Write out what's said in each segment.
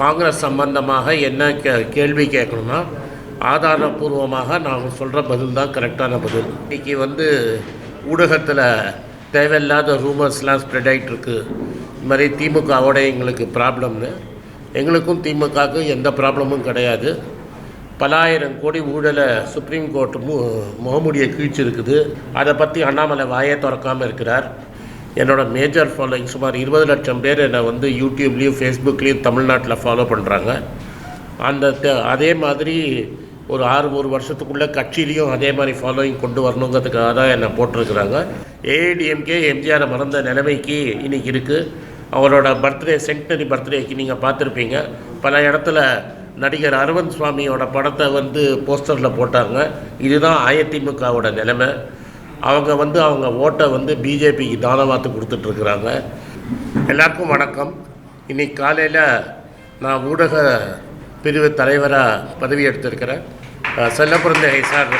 காங்கிரஸ் சம்பந்தமாக என்ன கே கேள்வி கேட்கணும்னா ஆதாரபூர்வமாக நாங்கள் சொல்கிற பதில் தான் கரெக்டான பதில். இன்றைக்கி வந்து ஊடகத்தில் தேவையில்லாத ரூமர்ஸ்லாம் ஸ்ப்ரெட் ஆகிட்டுருக்கு இந்த இது மாதிரி திமுகவோட எங்களுக்கு ப்ராப்ளம்னு எங்களுக்கும் திமுகவுக்கும் எந்த ப்ராப்ளமும் கிடையாது. பலாயிரம் கோடி ஊழலை சுப்ரீம் கோர்ட் மு முகமுடியை கீழ்ச்சிருக்குது. அதை பற்றி அண்ணாமலை வாயை திறக்காமல் இருக்கிறார். என்னோட மேஜர் ஃபாலோயிங் சுமார் இருபது லட்சம் பேர் என்னை வந்து யூடியூப்லேயும் ஃபேஸ்புக்லேயும் தமிழ்நாட்டில் ஃபாலோ பண்ணுறாங்க அந்த அதே மாதிரி ஒரு ஆறு ஒரு வருஷத்துக்குள்ளே கட்சியிலையும் அதே மாதிரி ஃபாலோயிங் கொண்டு வரணுங்கிறதுக்காக தான் என்னை போட்டிருக்கிறாங்க. ஏஐடிஎம்கே எம்ஜிஆரை மறந்த நிலைமைக்கு இன்றைக்கி இருக்குது அவரோட பர்த்டே சென்டனரி பர்த்டேக்கு நீங்கள் பார்த்துருப்பீங்க. பல இடத்துல நடிகர் அரவிந்த் சுவாமியோட படத்தை வந்து போஸ்டரில் போட்டாங்க. இதுதான் அதிமுகவோட நிலைமை. அவங்க வந்து அவங்க ஓட்டை வந்து பிஜேபிக்கு தானவாத்து கொடுத்துட்ருக்குறாங்க. எல்லாருக்கும் வணக்கம். இன்னைக்கு காலையில் நான் ஊடக பிரிவு தலைவராக பதவி எடுத்திருக்கிறேன். அஹ், செல்லப்பிறந்தகை சார்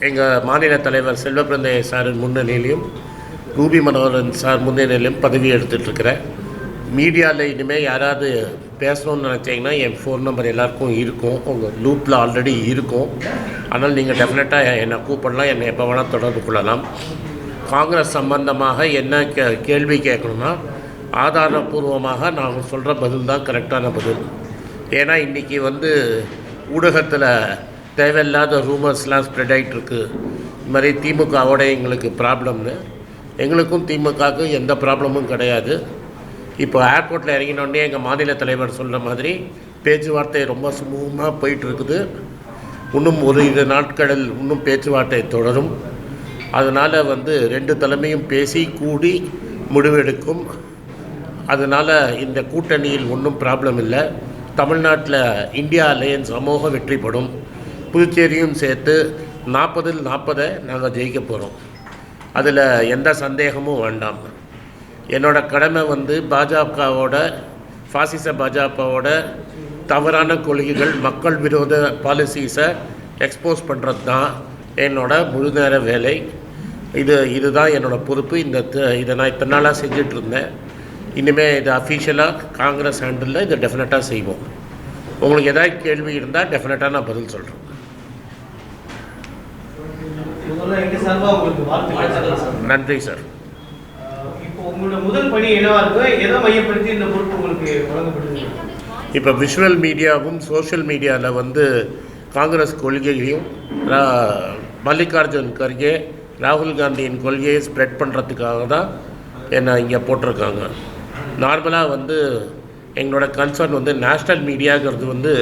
எங்கள் மாநில தலைவர் செல்வப்பிறந்தகை சாரின் முன்னணியிலையும் ரூபி மனோகரன் சார் முன்னணியிலையும் பதவி எடுத்துகிட்ருக்கிறேன் மீடியாவில் இனிமேல் யாராவது பேசணும்னு நினச்சிங்கன்னா என் ஃபோன் நம்பர் எல்லாருக்கும் இருக்கும். உங்கள் லூப்பில் ஆல்ரெடி இருக்கும். ஆனால் நீங்கள் டெஃபினட்டாக என்னை கூப்பிடலாம். என்னை எப்போ வேணால் தொடர்பு கொள்ளலாம். காங்கிரஸ் சம்பந்தமாக என்ன கே கேள்வி கேட்கணும்னா ஆதாரபூர்வமாக நாங்கள் சொல்கிற பதில் தான் கரெக்டான பதில். ஏன்னா இன்றைக்கி வந்து ஊடகத்தில் தேவையில்லாத ரூமர்ஸ்லாம் ஸ்ப்ரெட் ஆகிட்டுருக்கு இது மாதிரி திமுகவோட எங்களுக்கு ப்ராப்ளம்னு எங்களுக்கும் திமுகவுக்கும் எந்த ப்ராப்ளமும் கிடையாது. இப்போ ஏர்போர்ட்டில் இறங்கினோடனே எங்கள் மாநில தலைவர் சொல்கிற மாதிரி பேச்சுவார்த்தை ரொம்ப சுமூகமாக போயிட்டுருக்குது. இன்னும் ஒரு இரு நாட்களில் இன்னும் பேச்சுவார்த்தை தொடரும். அதனால் வந்து ரெண்டு தலைமையும் பேசி கூடி முடிவெடுக்கும். அதனால் இந்த கூட்டணியில் ஒன்றும் ப்ராப்ளம் இல்லை. தமிழ்நாட்டில் இந்தியா அலையன்ஸ் அமோக வெற்றிப்படும் புதுச்சேரியும் சேர்த்து நாற்பதில் நாற்பதை நாங்கள் ஜெயிக்க போகிறோம் அதில் எந்த சந்தேகமும் வேண்டாம். என்னோட கடமை வந்து பாஜகவோட பாசிச பாஜகவோட தவறான கொள்கைகள் மக்கள் விரோத பாலிசிஸை எக்ஸ்போஸ் பண்ணுறது தான் என்னோட முழு நேர வேலை. இது இதுதான் என்னோட பொறுப்பு. இந்த இதை நான் இத்தனை நாளாக செஞ்சுட்டு இருந்தேன் இனிமேல் இது அஃபீஷியலாக காங்கிரஸ் ஹேண்டில் இதை டெஃபினட்டாக செய்வோம். உங்களுக்கு ஏதாவது கேள்வி இருந்தால் டெஃபினட்டாக நான் பதில் சொல்கிறேன். நன்றி சார். உங்களோட முதல் பணி என்னவா இருக்கு? எதை மையப்படுத்தி இந்த பொறுப்பு உங்களுக்கு வழங்கப்படுது இப்போ விஷுவல் மீடியாவும் சோஷியல் மீடியாவில் வந்து காங்கிரஸ் கொள்கையையும் மல்லிகார்ஜுன் கர்கே ராகுல் காந்தியின் கொள்கையை ஸ்ப்ரெட் பண்ணுறதுக்காக தான் என்னை இங்கே போட்டிருக்காங்க. நார்மலாக வந்து எங்களோட கன்சர்ன் வந்து நேஷ்னல் மீடியாங்கிறது வந்து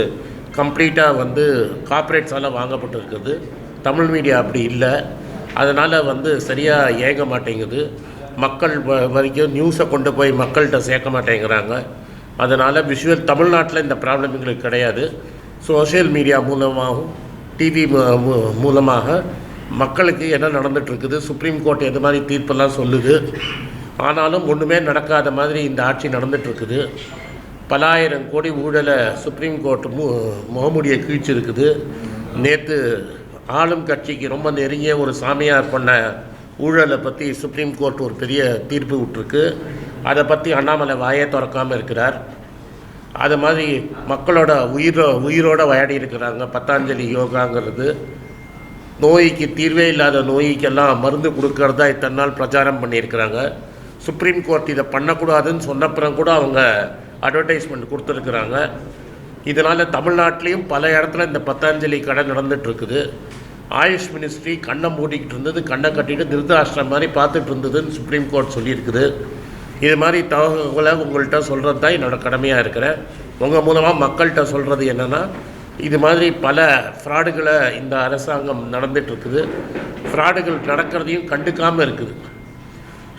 கம்ப்ளீட்டாக வந்து கார்ப்பரேட்ஸால் வாங்கப்பட்டிருக்குது. தமிழ் மீடியா அப்படி இல்லை. அதனால் வந்து சரியாக இயங்க மாட்டேங்குது. மக்கள் வ- வரைக்கும் நியூஸை கொண்டு போய் மக்கள்கிட்ட சேர்க்க மாட்டேங்கிறாங்க. அதனால் விஷுவல் தமிழ்நாட்டில் இந்த ப்ராப்ளம் எங்களுக்கு கிடையாது. சோஷியல் மீடியா மூலமாகவும் டிவி மூலமாக மக்களுக்கு என்ன நடந்துகிட்ருக்குது சுப்ரீம் கோர்ட் எது மாதிரி தீர்ப்பெல்லாம் சொல்லுது. ஆனாலும் ஒன்றுமே நடக்காத மாதிரி இந்த ஆட்சி நடந்துகிட்ருக்குது இருக்குது பலாயிரம் கோடி ஊழலை சுப்ரீம் கோர்ட் மு முகமுடியை கீழ்ச்சிருக்குது. நேற்று ஆளும் கட்சிக்கு ரொம்ப நெருங்கிய ஒரு சாமியார் பண்ண ஊழலை பற்றி சுப்ரீம் கோர்ட் ஒரு பெரிய தீர்ப்பு விட்டுருக்கு. அதை பற்றி அண்ணாமலை வாயே திறக்காமல் இருக்கிறார். அது மாதிரி மக்களோட உயிரோ உயிரோட விளையாடி இருக்கிறாங்க. பத்தாஞ்சலி யோகாங்கிறது. நோய்க்கு தீர்வே இல்லாத நோய்க்கெல்லாம் மருந்து கொடுக்கறதா இத்தனை நாள் பிரச்சாரம் பண்ணியிருக்கிறாங்க. சுப்ரீம் கோர்ட் இதை பண்ணக்கூடாதுன்னு சொன்னப்புறம் கூட அவங்க அட்வர்டைஸ்மெண்ட் கொடுத்துருக்குறாங்க. இதனால் தமிழ்நாட்டிலையும் பல இடத்துல இந்த பத்தாஞ்சலி கடை நடந்துகிட்ருக்குது இருக்குது. ஆயுஷ் மினிஸ்ட்ரி கண்ணை மூடிக்கிட்டு இருந்தது கண்ணை கட்டிட்டு திருதாஷ்டிரம் மாதிரி பார்த்துட்டு இருந்ததுன்னு சுப்ரீம் கோர்ட் சொல்லியிருக்குது. இது மாதிரி தகவல்களை உங்கள்கிட்ட சொல்கிறது தான் என்னோட கடமையாக இருக்கிறேன். உங்கள் மூலமாக மக்கள்கிட்ட சொல்கிறது என்னென்னா இது மாதிரி பல ஃப்ராடுகளை இந்த அரசாங்கம் நடந்துகிட்ருக்குது ஃப்ராடுகள் நடக்கிறதையும் கண்டுக்காமல் இருக்குது.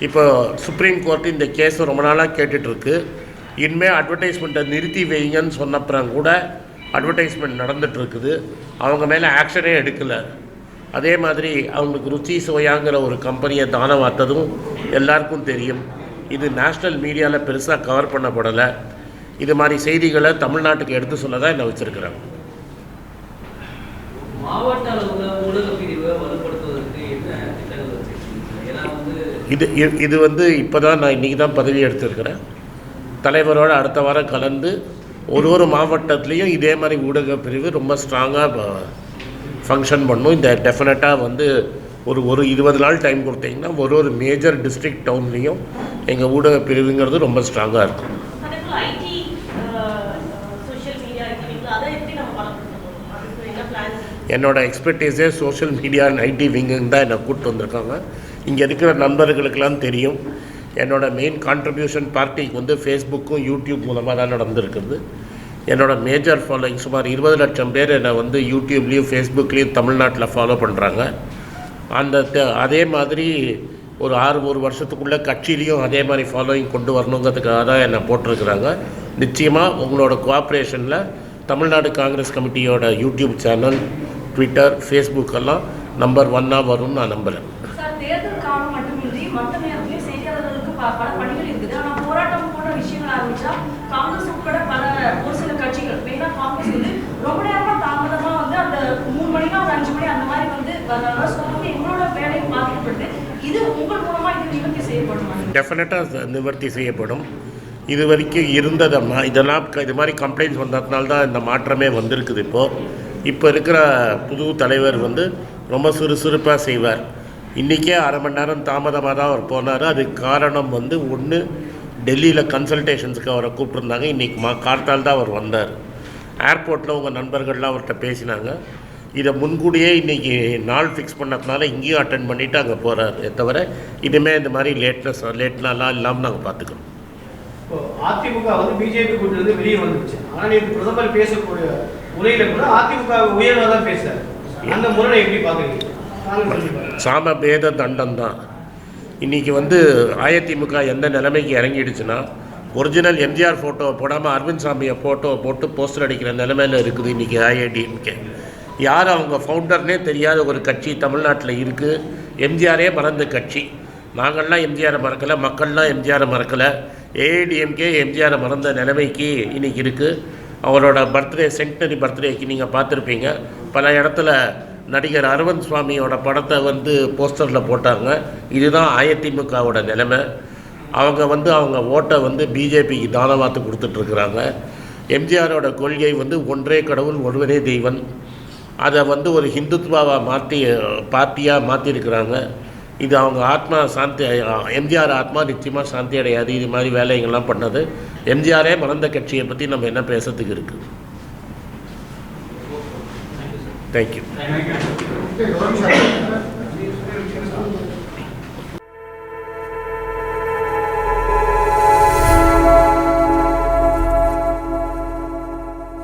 இப்போ சுப்ரீம் கோர்ட் இந்த கேஸை ரொம்ப நாளாக கேட்டுட்ருக்கு இனிமேல் அட்வர்டைஸ்மெண்ட்டை நிறுத்தி வைங்கன்னு சொன்னப்புறம் கூட அட்வர்டைஸ்மெண்ட் நடந்துட்டு இருக்குது அவங்க மேலே ஆக்ஷனே எடுக்கலை. அதே மாதிரி அவங்களுக்கு ருச்சி சுவையாங்கிற ஒரு கம்பெனியை தானம் வார்த்ததும் எல்லாருக்கும் தெரியும். இது நேஷ்னல் மீடியாவில் பெருசாக கவர் பண்ணப்படலை. இது மாதிரி செய்திகளை தமிழ்நாட்டுக்கு எடுத்து சொல்ல தான் என்னை வச்சுருக்கிறேன் இது இது வந்து இப்போ தான் நான் இன்றைக்கி தான் பதவி எடுத்திருக்கிறேன். தலைவரோட அடுத்த வாரம் கலந்து ஒரு ஒரு மாவட்டத்துலேயும் இதே மாதிரி ஊடக பிரிவு ரொம்ப ஸ்ட்ராங்காக ஃபங்க்ஷன் பண்ணும். இந்த டெஃபினட்டாக வந்து ஒரு ஒரு இருபது நாள் டைம் கொடுத்தீங்கன்னா ஒரு ஒரு மேஜர் டிஸ்ட்ரிக்ட் டவுன்லேயும் எங்கள் ஊடக பிரிவுங்கிறது ரொம்ப ஸ்ட்ராங்காக இருக்கும். என்னோட எக்ஸ்பர்டீஸே சோஷியல் மீடியா அண்ட் ஐடி விங்குன்னு தான் என்னை கூப்பிட்டு வந்திருக்காங்க. இங்கே இருக்கிற நண்பர்களுக்கெல்லாம் தெரியும். என்னோடய மெயின் கான்ட்ரிபியூஷன் பார்ட்டிக்கு வந்து ஃபேஸ்புக்கும் யூடியூப் மூலமாக தான் நடந்திருக்குது. என்னோடய மேஜர் ஃபாலோயிங் சுமார் இருபது லட்சம் பேர் என்னை வந்து யூடியூப்லேயும் ஃபேஸ்புக்லேயும் தமிழ்நாட்டில் ஃபாலோ பண்ணுறாங்க அந்த த- அதே மாதிரி ஒரு ஆறு ஒரு வருஷத்துக்குள்ளே கட்சியிலையும் அதே மாதிரி ஃபாலோயிங் கொண்டு வரணுங்கிறதுக்காக தான் என்னை போட்டிருக்கிறாங்க. நிச்சயமாக உங்களோட கோஆப்ரேஷனில் தமிழ்நாடு காங்கிரஸ் கமிட்டியோட யூடியூப் சேனல் ட்விட்டர் ஃபேஸ்புக் எல்லாம் நம்பர் ஒன்னாக வரும்னு நான் நம்புகிறேன் சார் தேர்தல் காலம் மட்டுமின்றி மற்ற நேரத்திலே செய்தியாளர்களுக்கு ப- பல பணிகள் இருக்குது ஆனா போராட்டம் போன்ற விஷயங்கள் ஆரம்பிச்சா காங்கிரஸ் உட்பட பல ஒரு சில கட்சிகள் மெயினா காங்கிரஸ் வந்து ரொம்ப நேரமா தாமதமா வந்து அந்த மூணு மணினா ஒரு அஞ்சு மணி அந்த மாதிரி ஸோ வந்து எங்களோட இது உங்கள் இது நிவர்த்தி டெஃபினட்டாக நிவர்த்தி செய்யப்படும். இது வரைக்கும் இருந்ததம்மா இதெல்லாம் க- இது மாதிரி கம்ப்ளைண்ட்ஸ் வந்ததுனால தான் இந்த மாற்றமே வந்திருக்குது இப்போது இப்போ இருக்கிற புது தலைவர் வந்து ரொம்ப சுறுசுறுப்பாக செய்வார். இன்றைக்கே அரை மணி நேரம் தாமதமாக தான் அவர் போனார். அதுக்கு காரணம் வந்து ஒன்று டெல்லியில் கன்சல்டேஷன்ஸுக்கு அவரை கூப்பிட்ருந்தாங்க இன்றைக்கி மா கார்த்தால் தான் அவர் வந்தார். ஏர்போர்ட்டில் உங்கள் நண்பர்கள்லாம் அவர்கிட்ட பேசினாங்க. இதை முன்கூடியே இன்றைக்கி நாள் ஃபிக்ஸ் பண்ணதுனால இங்கேயும் அட்டன் பண்ணிவிட்டு அங்கே போகிறாரு தவிர இனிமேல் இந்த மாதிரி லேட்னஸ் லேட்னாலாம் இல்லாமல் நாங்கள் பார்த்துக்கிறோம். அதிமுக வந்து பிஜேபி கூட்டிலிருந்து வெளியே வந்துருச்சு. ஆனால் நேற்று பிரதமர் பேசக்கூடிய உரையில கூட அதிமுக உயர்வாக தான் பேசுறாரு. அந்த காங்கிரஸ் எப்படி பார்க்குறீங்க? சாம பேத தண்டம் தான் இன்றைக்கி வந்து அதிமுக எந்த நிலைமைக்கு இறங்கிடுச்சுன்னா ஒரிஜினல் எம்ஜிஆர் ஃபோட்டோவை போடாமல் அரவிந்த் சாமியை ஃபோட்டோவை போட்டு போஸ்டர் அடிக்கிற நிலைமையில் இருக்குது இன்றைக்கி ஐஐடிஎம்கே யார் அவங்க ஃபவுண்டர்னே தெரியாத ஒரு கட்சி தமிழ்நாட்டில் இருக்குது எம்ஜிஆரே மறந்த கட்சி. நாங்கள்லாம் எம்ஜிஆரை மறக்கலை மக்கள்லாம் எம்ஜிஆரை மறக்கலை. ஏஐடிஎம்கே எம்ஜிஆரை மறந்த நிலைமைக்கு இன்றைக்கி இருக்குது அவரோட பர்த்டே சென்டனரி பர்த்டேக்கு நீங்கள் பார்த்துருப்பீங்க. பல இடத்துல நடிகர் அரவிந்த் சுவாமியோட படத்தை வந்து போஸ்டரில் போட்டாங்க. இதுதான் அதிமுகவோட நிலைமை. அவங்க வந்து அவங்க ஓட்டை வந்து பிஜேபிக்கு தானவாத்து கொடுத்துட்ருக்குறாங்க எம்ஜிஆரோட கொள்கை வந்து ஒன்றே கடவுள் ஒருவரே தெய்வன் அதை வந்து ஒரு ஹிந்துத்வாவாக மாற்றி பார்ட்டியாக மாற்றிருக்கிறாங்க இது அவங்க ஆத்மா சாந்தி எம்ஜிஆர் ஆத்மா நிச்சயமாக சாந்தி அடையாது. இது மாதிரி வேலைங்கள்லாம் பண்ணது. எம்ஜிஆரே மறந்த கட்சியை பற்றி நம்ம என்ன பேசுறதுக்கு இருக்குது தேங்க்யூ Okay,